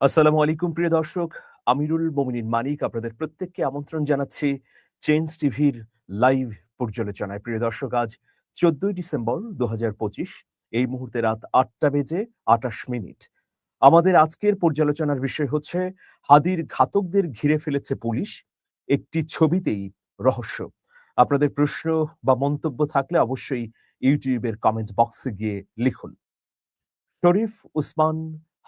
আসসালামু আলাইকুম, প্রিয় দর্শক। আমিরুল মোমিনিন মানিক আপনাদের প্রত্যেককে আমন্ত্রণ জানাচ্ছি চেঞ্জ টিভির লাইভ পর্যালোচনায়। প্রিয় দর্শক, আজ চোদ্দই ডিসেম্বর দুহাজার পঁচিশ, এই মুহূর্তে রাত আটটা বেজে আটাশ মিনিট। আমাদের আজকের পর্যালোচনার বিষয় হচ্ছে, হাদির ঘাতকদের ঘিরে ফেলেছে পুলিশ, একটি ছবিতেই রহস্য। আপনাদের প্রশ্ন বা মন্তব্য থাকলে অবশ্যই ইউটিউবের কমেন্ট বক্সে গিয়ে লিখুন। শরীফ উসমান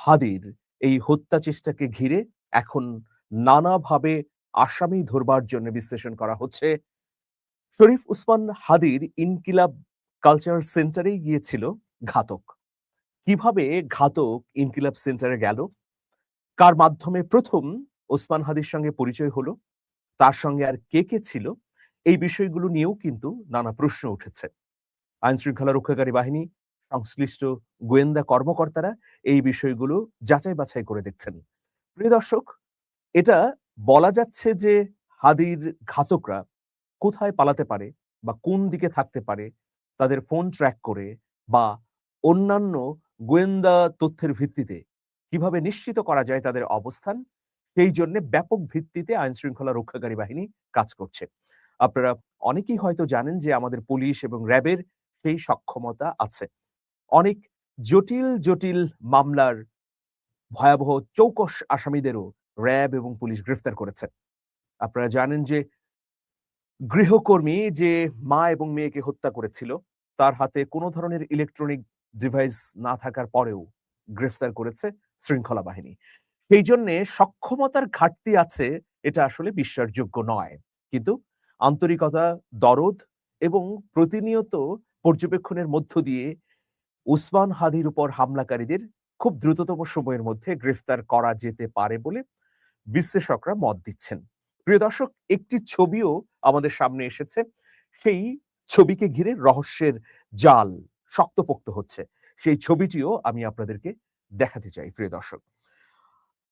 হাদির এই হত্যা চেষ্টাকে ঘিরে এখন নানাভাবে আসামি ধরবার জন্য বিশ্লেষণ করা হচ্ছে। শরীফ উসমান হাদির ইনকিলাব কালচারাল সেন্টারে গিয়েছিল ঘাতক। কীভাবে ঘাতক ইনকিলাব সেন্টারে গেল? কার মাধ্যমে প্রথম ওসমান হাদির সঙ্গে পরিচয় হলো? তার সঙ্গে আর কে কে ছিল? এই বিষয়গুলো নিয়েও কিন্তু নানা প্রশ্ন উঠেছে। আইন শৃঙ্খলা রক্ষাকারী বাহিনী সংশ্লিষ্ট গোয়েন্দা কর্মকর্তারা এই বিষয়গুলো যাচাই বাছাই করে দেখছেন। প্রিয় দর্শক, এটা বলা যাচ্ছে যে হাদির ঘাতকরা কোথায় পালাতে পারে বা কোন দিকে থাকতে পারে, তাদের ফোন ট্র্যাক করে বা অন্যান্য গোয়েন্দা তথ্যের ভিত্তিতে কীভাবে নিশ্চিত করা যায় তাদের অবস্থান, সেই জন্য ব্যাপক ভিত্তিতে আইন শৃঙ্খলা রক্ষাকারী বাহিনী কাজ করছে। আপনারা অনেকেই হয়তো জানেন যে আমাদের পুলিশ এবং র্যাবের সেই সক্ষমতা আছে। অনেক জটিল জটিল মামলার ভয়াবহ চৌকস আসামিদেরও র্যাব এবং পুলিশ গ্রেফতার করেছে। আপনারা জানেন যে গৃহকর্মী যে মা এবং মেয়েকে হত্যা করেছিল, তার হাতে কোনো ধরনের ইলেকট্রনিক ডিভাইস না থাকার পরেও গ্রেফতার করেছে শৃঙ্খলা বাহিনী। সেই জন্যে সক্ষমতার ঘাটতি আছে, এটা আসলে বিশ্বাসযোগ্য নয়। কিন্তু আন্তরিকতা, দরদ এবং প্রতিনিয়ত পর্যবেক্ষণের মধ্য দিয়ে উসমান হাদির উপর হামলাকারীদের খুব দ্রুততম সময়ের মধ্যে গ্রেফতার করা যেতে পারে বলে বিশ্লেষকরা মত দিচ্ছেন। প্রিয় দর্শক, একটি ছবিও আমাদের সামনে এসেছে। সেই ছবিকে ঘিরে রহস্যের জাল শক্তপোক্ত হচ্ছে। সেই ছবিটিও আমি আপনাদেরকে দেখাতে চাই, প্রিয় দর্শক।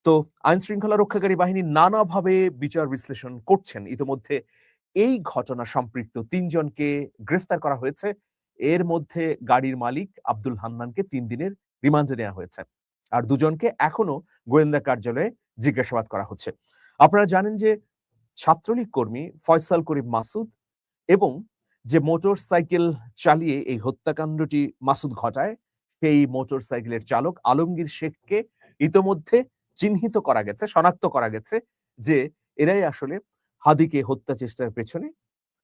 তো আইন শৃঙ্খলা রক্ষাকারী বাহিনী নানাভাবে বিচার বিশ্লেষণ করছেন। ইতিমধ্যে এই ঘটনা সম্পৃক্ত তিনজনকে গ্রেফতার করা হয়েছে। এর মধ্যে গাড়ির মালিক আব্দুল হান্নানকে তিন দিনের রিমান্ডে নেওয়া হয়েছে। আর দুজনকে এখনও গোয়েন্দা কার্যালয়ে জিজ্ঞাসাবাদ করা হচ্ছে। আপনারা জানেন যে ছাত্রলীগ কর্মী ফয়সাল করিম মাসুদ এবং যে মোটর সাইকেল চালিয়ে এই হত্যাকাণ্ডটি মাসুদ ঘটায়, সেই মোটর সাইকেলের চালক আলমগীর শেখকে ইতোমধ্যে চিহ্নিত করা গেছে, শনাক্ত করা গেছে যে এরাই আসলে হাদিকে হত্যা চেষ্টার পেছনে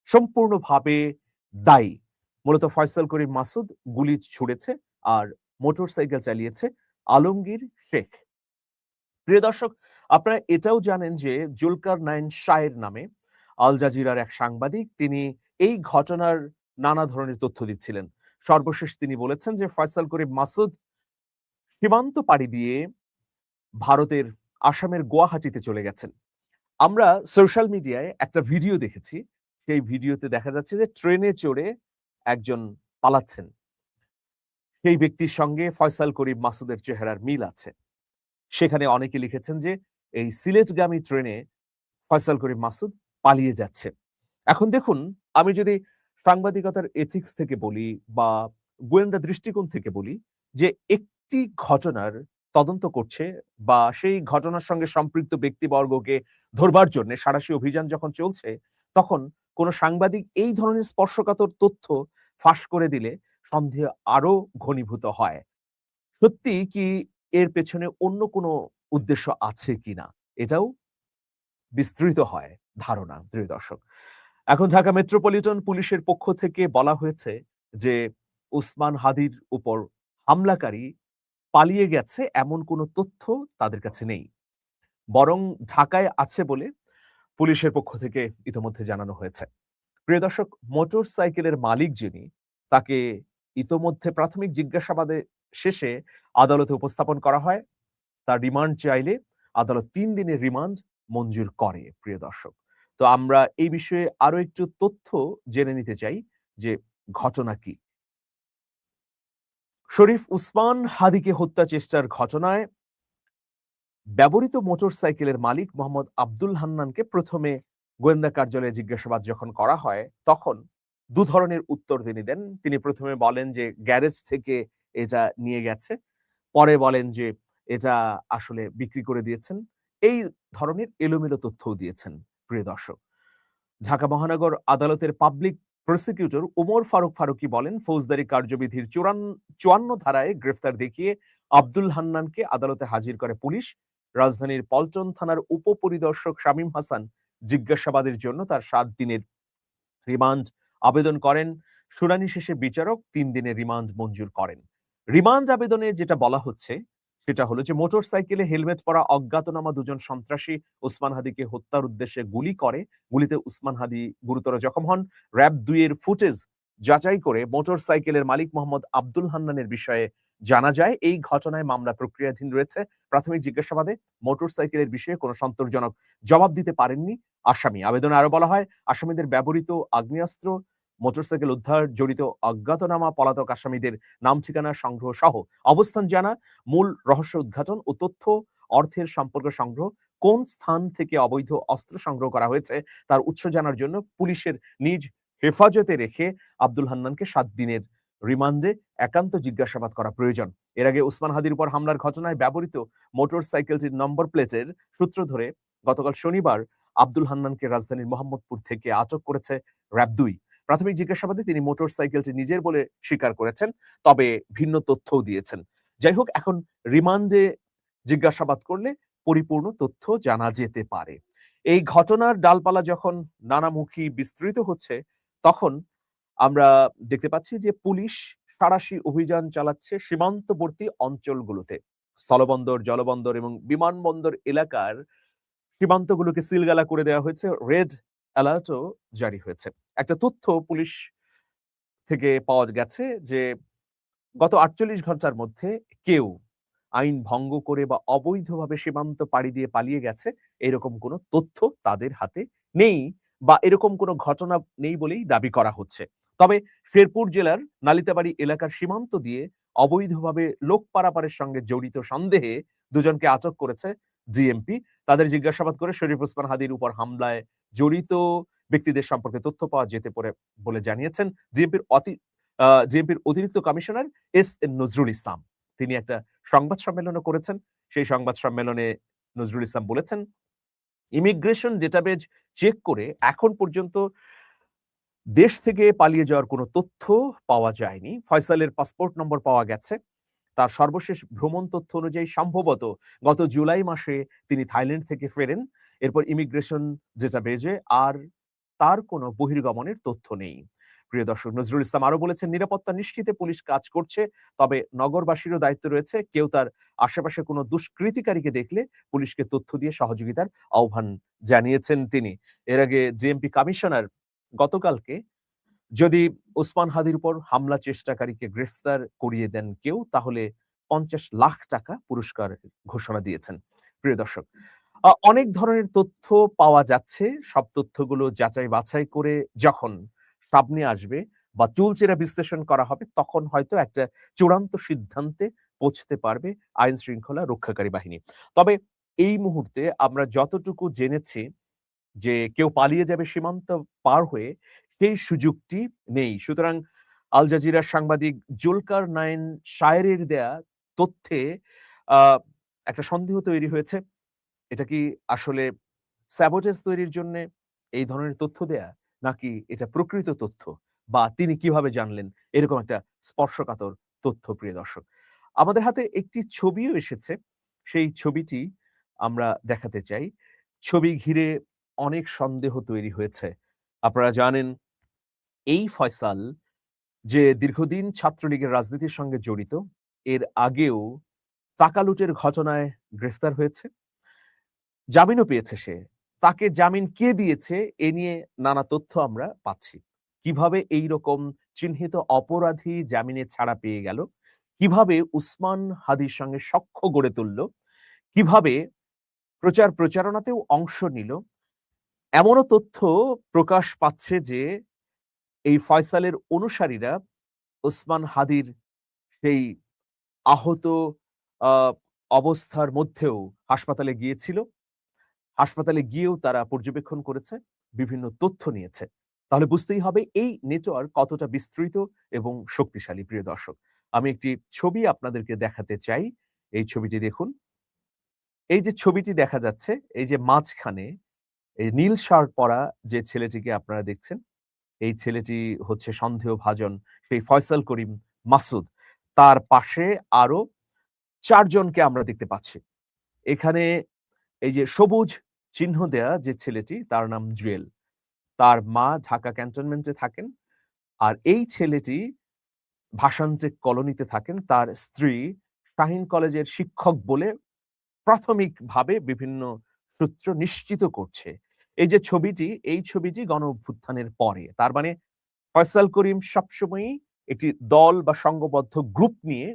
সম্পূর্ণভাবে দায়ী। মূলত ফয়সাল করিম মাসুদ গুলি ছুড়েছে আর মোটর সাইকেল চালিয়েছে আলমগীর শেখ। প্রিয় দর্শক, আপনারা এটাও জানেন যে জুলকার নাইন শায়ের নামে আল জাজিরার এক সাংবাদিক তিনি এই ঘটনার নানা ধরনের তথ্য দিচ্ছিলেন। সর্বশেষ তিনি বলেছেন যে ফয়সাল করিম মাসুদ সীমান্ত পাড়ি দিয়ে ভারতের আসামের গুয়াহাটিতে চলে গেছেন। আমরা সোশ্যাল মিডিয়ায় একটা ভিডিও দেখেছি। সেই ভিডিওতে দেখা যাচ্ছে যে ট্রেনে চড়ে একজন পালাচ্ছেন। সেই ব্যক্তির সঙ্গে ফয়সাল করিম মাসুদের চেহারার মিল আছে। সেখানে অনেকে লিখেছেন যে, এই সিলেটগামী ট্রেনে ফয়সাল করিম মাসুদ পালিয়ে যাচ্ছে। এখন দেখুন, আমি যদি সাংবাদিকতার এথিক্স থেকে বলি বা গোয়েন্দা দৃষ্টিকোণ থেকে বলি যে, একটি ঘটনার তদন্ত করছে বা সেই ঘটনার সঙ্গে সম্পৃক্ত ব্যক্তিবর্গকে ধরবার জন্য সারাশি অভিযান যখন চলছে, তখন কোন সাংবাদিক এই ধরনের স্পর্শকাতর তথ্য ফাঁস করে দিলে সন্দেহ আরও ঘনীভূত হয়। সত্যি কি এর পেছনে অন্য কোনো উদ্দেশ্য আছে কিনা? এটাও বিস্তৃত হয় ধারণা, প্রিয় দর্শক। এখন ঢাকা মেট্রোপলিটন পুলিশের পক্ষ থেকে বলা হয়েছে যে উসমান হাদির উপর হামলাকারী পালিয়ে গেছে এমন কোনো তথ্য তাদের কাছে নেই। বরং ঢাকায় আছে বলে পুলিশের পক্ষ থেকে ইতোমধ্যে জানানো হয়েছে। প্রিয় দর্শক মোটর সাইকেলের মালিক যিনি, তাকে ইতোমধ্যে প্রাথমিক জিজ্ঞাসাবাদে শেষে আদালতে উপস্থাপন করা হয়। তার রিমান্ড চাইলে আদালত তিন দিনের রিমান্ড মঞ্জুর করে, প্রিয় দর্শক। তো আমরা এই বিষয়ে আরও একটু তথ্য জেনে নিতে চাই যে ঘটনা কি। শরীফ উসমান হাদিকে হত্যা চেষ্টার ঘটনায় ব্যবহৃত মোটরসাইকেলের মালিক মোহাম্মদ আব্দুল হান্নানকে প্রথমে গোয়েন্দা কার্যালয়ে জিজ্ঞাসাবাদ যখন করা হয়, তখন দু ধরনের উত্তর তিনি দেন। তিনি প্রথমে বলেন যে, গ্যারেজ থেকে এটা নিয়ে গেছে, পরে বলেন যে, এটা আসলে বিক্রি করে দিয়েছেন। এই ধরনের এলোমেলো তথ্যও দিয়েছেন, প্রিয় দর্শক। ঢাকা মহানগর আদালতের পাবলিক প্রসিকিউটর ওমর ফারুক ফারুকি বলেন, ফৌজদারি কার্যবিধির চুয়ান্ন ধারায় গ্রেফতার দেখিয়ে আব্দুল হান্নানকে আদালতে হাজির করে পুলিশ। রাজধানীর পল্টন থানার উপপরিদর্শক শামীম হাসান জিজ্ঞাসাবাদের জন্য তার সাত দিনের রিমান্ড আবেদন করেন। শুনানি শেষে বিচারক তিন দিনের রিমান্ড মঞ্জুর করেন। রিমান্ড আবেদনে যেটা বলা হচ্ছে, সেটা হলো যে মোটর সাইকেলে হেলমেট পরা অজ্ঞাতনামা দুজন সন্ত্রাসী ওসমান হাদিকে হত্যার উদ্দেশ্যে গুলি করে। গুলিতে উসমান হাদি গুরুতর জখম হন। র্যাব দুইয়ের ফুটেজ যাচাই করে মোটর সাইকেলের মালিক মোহাম্মদ আব্দুল হান্নানের বিষয়ে জানা যায়, এই ঘটনায় মামলা প্রক্রিয়াধীন রয়েছে। প্রাথমিক জিজ্ঞাসাবাদে মোটরসাইকেলের বিষয়ে কোনো সন্তোষজনক জবাব দিতে পারেননি আসামি। আবেদনে আরও বলা হয়, আসামিদের ব্যবহৃত আগ্নেয়াস্ত্র, মোটরসাইকেল উদ্ধার, জড়িত অজ্ঞাতনামা পলাতক আসামিদের নাম, ঠিকানা, সংগ্রহ সহ অবস্থান জানা, মূল রহস্য উদ্ঘাটন ও তথ্য, অর্থের সম্পর্ক সংগ্রহ, কোন স্থান থেকে অবৈধ অস্ত্র সংগ্রহ করা হয়েছে তার উৎস জানার জন্য পুলিশের নিজ হেফাজতে রেখে আব্দুল হান্নানকে সাত দিনের রিমান্ডে একান্ত জিজ্ঞাসাবাদ করা প্রয়োজন। এর আগে উসমান হাদির উপর হামলার ঘটনায় ব্যবহৃত মোটর সাইকেলটির নম্বর প্লেটের সূত্র ধরে গতকাল শনিবার আব্দুল হান্নানকে রাজধানীর মোহাম্মদপুর থেকে আটক করেছে র্যাব দুই। প্রাথমিক জিজ্ঞাসাবাদে তিনি মোটর সাইকেলটি নিজের বলে স্বীকার করেছেন, তবে ভিন্ন তথ্যও দিয়েছেন। যাই হোক, এখন রিমান্ডে জিজ্ঞাসাবাদ করলে পরিপূর্ণ তথ্য জানা যেতে পারে। এই ঘটনার ডালপালা যখন নানামুখী বিস্তৃত হচ্ছে, তখন আমরা দেখতে পাচ্ছি যে পুলিশ সারাশি অভিযান চালাচ্ছে সীমান্তবর্তী অঞ্চলগুলোতে। স্থলবন্দর, জলবন্দর এবং বিমানবন্দর এলাকার সীমান্তগুলোকে সিলগালা করে দেওয়া হয়েছে। রেড অ্যালার্টও জারি হয়েছে। একটা তথ্য পুলিশ থেকে পাওয়া গেছে যে গত আটচল্লিশ ঘণ্টার মধ্যে কেউ আইন ভঙ্গ করে বা অবৈধভাবে সীমান্ত পাড়ি দিয়ে পালিয়ে গেছে এরকম কোনো তথ্য তাদের হাতে নেই বা এরকম কোনো ঘটনা নেই বলেই দাবি করা হচ্ছে। তবে শেরপুর জেলার নালিতাবাড়ি এলাকার সীমান্ত দিয়ে অবৈধভাবে লোক পারাপারের সঙ্গে জড়িত সন্দেহে দুজনকে আটক করেছে জিএমপি। তাদের জিজ্ঞাসাবাদ করে শরীফ ওসমান হাদির উপর হামলায় জড়িত ব্যক্তিদের সম্পর্কে তথ্য পাওয়া যেতে পারে বলে জানিয়েছেন জিএমপির অতি জিএমপির অতিরিক্ত commissioner S N Nazrul Islam. তিনি একটা সংবাদ সম্মেলনও করেছেন। সেই সংবাদ সম্মেলনে নজরুল ইসলাম বলেছেন, ইমিগ্রেশন ডেটাবেজ চেক করে এখন পর্যন্ত দেশ থেকে পালিয়ে যাওয়ার কোনো তথ্য পাওয়া যায়নি। ফয়সালের পাসপোর্ট নম্বর পাওয়া গেছে। তার সর্বশেষ ভ্রমণ তথ্য অনুযায়ী সম্ভবত গত জুলাই মাসে তিনি থাইল্যান্ড থেকে ফেরেন। এরপর ইমিগ্রেশন যেটা বেজে আর তার কোনো বহির্গমনের তথ্য নেই। প্রিয় দর্শক, নজরুল ইসলাম আরও বলেছেন, নিরাপত্তা নিশ্চিতে পুলিশ কাজ করছে, তবে নগরবাসীরও দায়িত্ব রয়েছে। কেউ তার আশেপাশে কোনো দুষ্কৃতিকারীকে দেখলে পুলিশকে তথ্য দিয়ে সহযোগিতার আহ্বান জানিয়েছেন তিনি। এর আগে জিএমপি কমিশনার গতকালকে যদি ওসমান হাদির উপর হামলা চেষ্টাকারীকে গ্রেফতার করিয়ে দেন কেউ, তাহলে পঞ্চাশ লাখ টাকা পুরস্কার ঘোষণা দিয়েছেন। প্রিয় দর্শক অনেক ধরনের তথ্য পাওয়া যাচ্ছে। সব তথ্যগুলো যাচাই বাছাই করে যখন সামনে আসবে বা চুলচেরা বিশ্লেষণ করা হবে, তখন হয়তো একটা চূড়ান্ত সিদ্ধান্তে পৌঁছতে পারবে আইন শৃঙ্খলা রক্ষাকারী বাহিনী। তবে এই মুহূর্তে আমরা যতটুকু জেনেছি যে কেউ পালিয়ে যাবে সীমান্ত পার হয়ে, সেই সুযোগটি নেই। সুতরাং আল জাজিরার সাংবাদিক জুলকার নাইন শায়ের দেয়া তথ্যে একটা সন্দেহ তৈরি হয়েছে। এটা কি আসলে স্যাবোটেজ তৈরির জন্য এই ধরনের তথ্য দেয়া, নাকি এটা প্রকৃত তথ্য? বা তিনি কীভাবে জানলেন? এরকম একটা স্পর্শকাতর তথ্য, প্রিয় দর্শক। আমাদের হাতে একটি ছবিও এসেছে। সেই ছবিটি আমরা দেখাতে চাই। ছবি ঘিরে অনেক সন্দেহ তৈরি হয়েছে। আপনারা জানেন, এই ফয়সাল যে দীর্ঘদিন ছাত্রলীগের রাজনীতির সঙ্গে জড়িত, এর আগেও টাকা লুটের ঘটনায় গ্রেফতার হয়েছে। জামিনও পেয়েছে সে। তাকে জামিন কে দিয়েছে, এ নিয়ে নানা তথ্য আমরা পাচ্ছি। কীভাবে এই রকম চিহ্নিত অপরাধী জামিনে ছাড়া পেয়ে গেল? কীভাবে উসমান হাদির সঙ্গে সখ্য গড়ে তুলল? কীভাবে প্রচার প্রচারণাতেও অংশ নিল? এমনও তথ্য প্রকাশ পাচ্ছে যে, এই ফয়সালের অনুসারীরা ওসমান হাদির সেই আহত অবস্থার মধ্যেও হাসপাতালে গিয়েছিল। হাসপাতালে গিয়েও তারা পর্যবেক্ষণ করেছে, বিভিন্ন তথ্য নিয়েছে। তাহলে বুঝতেই হবে এই নেটওয়ার্ক কতটা বিস্তৃত এবং শক্তিশালী, প্রিয় দর্শক। আমি একটি ছবি আপনাদেরকে দেখাতে চাই। এই ছবিটি দেখুন। এই যে ছবিটি দেখা যাচ্ছে, এই যে মাঝখানে এই নীল শার্ট পরা যে ছেলেটিকে আপনারা দেখছেন, এই ছেলেটি হচ্ছে সন্দেহভাজন সেই ফয়সাল করিম মাসুদ। তার পাশে আরও চারজনকে আমরা দেখতে পাচ্ছি। এখানে এই যে সবুজ চিহ্ন দেয়া যে ছেলেটি, তার নাম জুয়েল। তার মা ঢাকা ক্যান্টনমেন্টে থাকেন আর এই ছেলেটি ভাষান্ত্রিক কলোনিতে থাকেন। তার স্ত্রী শাহিন কলেজের শিক্ষক বলে প্রাথমিকভাবে বিভিন্ন সূত্র নিশ্চিত করছে। এই যে ছবিটি, এই ছবিটি গণ অভ্যুত্থানের পরে, তার মানে ফয়সাল করিম সবসময়ই একটি দল বা সংঘবদ্ধ গ্রুপ নিয়ে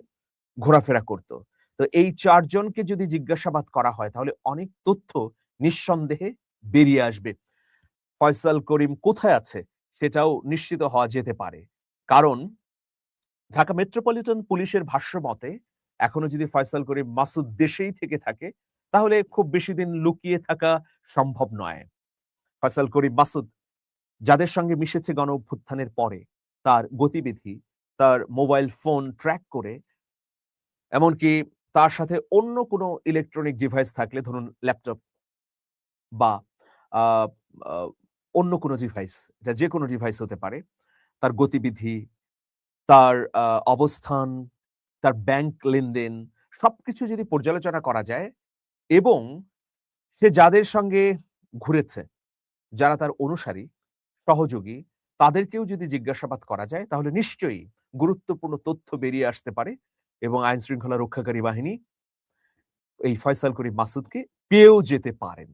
ঘোরাফেরা করত। তো এই চারজনকে যদি জিজ্ঞাসাবাদ করা হয়, তাহলে অনেক তথ্য নিঃসন্দেহে বেরিয়ে আসবে। ফয়সাল করিম কোথায় আছে সেটাও নিশ্চিত হওয়া যেতে পারে। কারণ ঢাকা মেট্রোপলিটন পুলিশের ভাষ্য মতে এখনও যদি ফয়সাল করিম মাসুদ দেশেই থেকে থাকে তাহলে খুব বেশি দিন লুকিয়ে থাকা সম্ভব নয়। ফয়সাল করিম মাসুদ, যাদের সঙ্গে মিশেছে গণ অভ্যুত্থানের পরে, তার গতিবিধি, তার মোবাইল ফোন ট্র্যাক করে, এমনকি তার সাথে অন্য কোনো ইলেকট্রনিক ডিভাইস থাকলে, ধরুন ল্যাপটপ বা অন্য কোনো ডিভাইস, এটা যে কোনো ডিভাইস হতে পারে, তার গতিবিধি, তার অবস্থান, তার ব্যাংক লেনদেন, সবকিছু যদি পর্যালোচনা করা যায় এবং সে যাদের সঙ্গে ঘুরেছে, যারা তার অনুসারী, সহযোগী, তাদেরকেও যদি জিজ্ঞাসাবাদ করা যায়, তাহলে নিশ্চয়ই গুরুত্বপূর্ণ তথ্য বেরিয়ে আসতে পারে এবং আইন শৃঙ্খলা রক্ষাকারী বাহিনী এই ফয়সাল করিম মাসুদকে পেয়েও যেতে পারেন।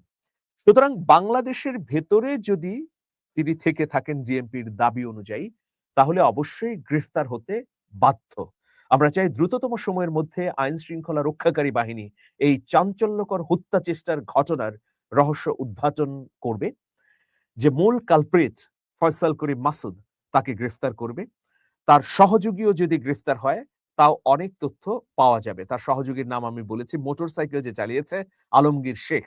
সুতরাং বাংলাদেশের ভেতরে যদি তিনি থেকে থাকেন জিএমপির দাবি অনুযায়ী, তাহলে অবশ্যই গ্রেফতার হতে বাধ্য। আমরা চাই দ্রুততম সময়ের মধ্যে আইন শৃঙ্খলা রক্ষাকারী বাহিনী এই চাঞ্চল্যকর হত্যা চেষ্টার ঘটনার রহস্য উদ্ঘাটন করবে, যে মূল কালপ্রিট ফয়সাল করিম মাসুদ তাকে গ্রেফতার করবে, তার সহযোগীও যদি গ্রেফতার হয়, তাও অনেক তথ্য পাওয়া যাবে। তার সহযোগীর নাম আমি বলেছি, মোটরসাইকেল যে চালিয়েছে আলমগীর শেখ,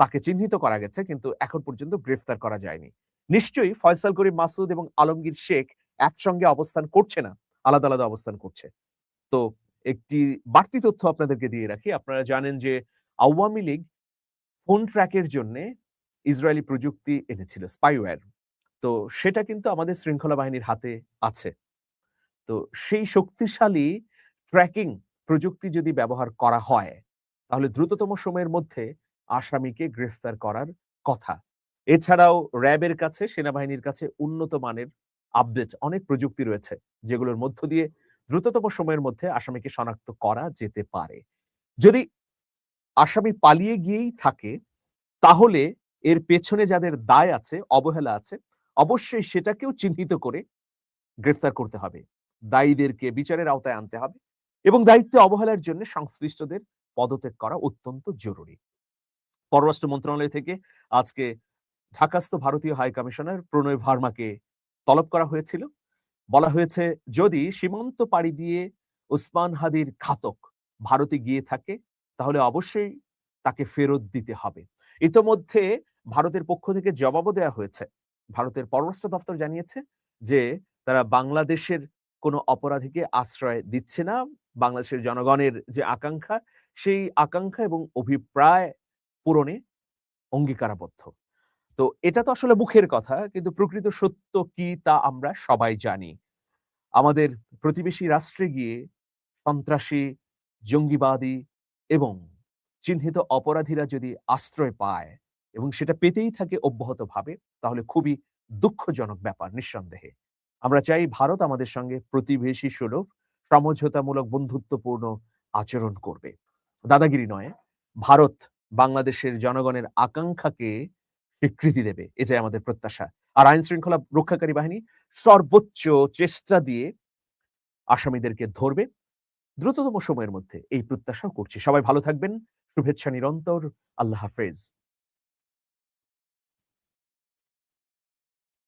তাকে চিহ্নিত করা গেছে, কিন্তু এখন পর্যন্ত গ্রেফতার করা যায়নি। নিশ্চয়ই ফয়সাল করিম মাসুদ এবং আলমগীর শেখ একসঙ্গে অবস্থান করছে না। আলাদা আলাদা অবস্থান করছে। তো একটি বাড়তি তথ্য আপনাদেরকে দিয়ে রাখি। আপনারা জানেন যে আওয়ামী লীগ ফোন ট্র্যাকের জন্য ইসরায়েলি প্রযুক্তি এনেছিল, স্পাইওয়্যার। তো সেটা কিন্তু আমাদের শৃঙ্খলা বাহিনীর হাতে আছে। তো সেই শক্তিশালী ট্র্যাকিং প্রযুক্তি যদি ব্যবহার করা হয়, তাহলে দ্রুততম সময়ের মধ্যে আসামিকে গ্রেফতার করার কথা। এছাড়াও র্যাবের কাছে, সেনাবাহিনীর কাছে উন্নত মানের আপডেট অনেক প্রযুক্তি রয়েছে যেগুলোর মধ্য দিয়ে দ্রুততম সময়ের মধ্যে আসামিকে শনাক্ত করা যেতে পারে। যদি আসামি পালিয়ে গিয়েই থাকে, তাহলে এর পেছনে যাদের দায় আছে, অবহেলা আছে, অবশ্যই সেটাকেও চিহ্নিত করে গ্রেফতার করতে হবে। দায়ীদেরকে বিচারের আওতায় আনতে হবে এবং দায়িত্বে অবহেলার জন্য সংশ্লিষ্টদের পদত্যাগ করা অত্যন্ত জরুরি। পররাষ্ট্র মন্ত্রণালয় থেকে আজকে ঢাকাস্থ ভারতীয় হাই কমিশনার প্রণয় ভার্মাকে তলব করা হয়েছিল। বলা হয়েছে, যদি সীমান্ত পাড়ি দিয়ে উসমান হাদির ঘাতক ভারতে গিয়ে থাকে, তাহলে অবশ্যই তাকে ফেরত দিতে হবে। ইতোমধ্যে ভারতের পক্ষ থেকে জবাবও দেওয়া হয়েছে। ভারতের পররাষ্ট্র দপ্তর জানিয়েছে যে, তারা বাংলাদেশের কোনো অপরাধীকে আশ্রয় দিচ্ছে না। বাংলাদেশের জনগণের যে আকাঙ্ক্ষা, সেই আকাঙ্ক্ষা এবং অভিপ্রায় পূরণে অঙ্গীকারাবদ্ধ। তো এটা তো আসলে মুখের কথা, কিন্তু প্রকৃত সত্য কি তা আমরা সবাই জানি। আমাদের প্রতিবেশী রাষ্ট্রে গিয়ে সন্ত্রাসী, জঙ্গিবাদী এবং চিহ্নিত অপরাধীরা যদি আশ্রয় পায় এবং সেটা পেতেই থাকে অব্যাহতভাবে, তাহলে খুবই দুঃখজনক ব্যাপার নিঃসন্দেহে। আমরা চাই ভারত আমাদের সঙ্গে প্রতিবেশী সুলভ, সমঝোতামূলক বন্ধুত্বপূর্ণ আচরণ করবে। দাদাগিরি নয়, ভারত বাংলাদেশের জনগণের আকাঙ্ক্ষাকে স্বীকৃতি দেবে। এটাই আমাদের প্রত্যাশা। আর আইন শৃঙ্খলা রক্ষাকারী বাহিনী সর্বোচ্চ চেষ্টা দিয়ে আসামিদেরকে ধরবে। দ্রুততম সময়ের মধ্যে এই প্রত্যাশাও করছি। সবাই ভালো থাকবেন। শুভেচ্ছা নিরন্তর। আল্লাহ হাফেজ।